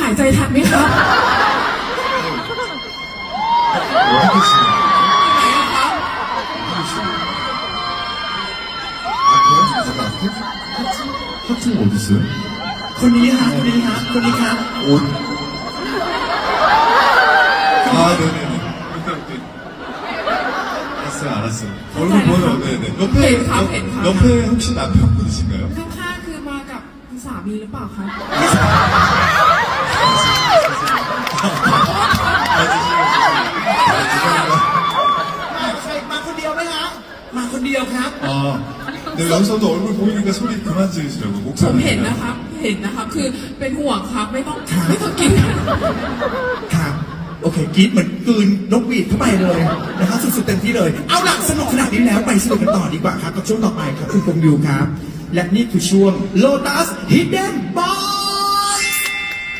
หายใจทันไหมครับ 뭐 하겠어요? ไหนอะครับ 하겠어요? 아, 그래요? 잠깐, 하트? 하트? 하트는 어디 있어요? คนนี้ฮะคนนี้ฮะคนนี้ครับ 옷. 아, 네네네. 오케이, 오케이. 알았어요, 알았어요. 얼굴 보여, 네네. 옆에, 네, 가, 네, 가. 옆, 옆에 혹시 남편분이신가요? ข้างๆคือมากับคุณสามีหรือเปล่าคะ ใ มาคนเดียวครับ 아, 네, 여기서도 얼굴 보이니까 소리 그만 지르시라고. ผม 목소리. เห็นนะครับ เห็นนะครับ คือเป็นห่วงครับ ไม่ต้องไม่ต้องกิน ครับ โอเคกรีดเหมือนกลืนนกหวีดเข้าไปเลยนะครับสุดๆเต็มที่เลย เอาล่ะสนุกขนาดนี้แล้วไปสนุกกันต่อดีกว่าครับกับช่วงต่อไปครับคุณกงยูครับ และนี่คือช่วง Lotus Hidden Ball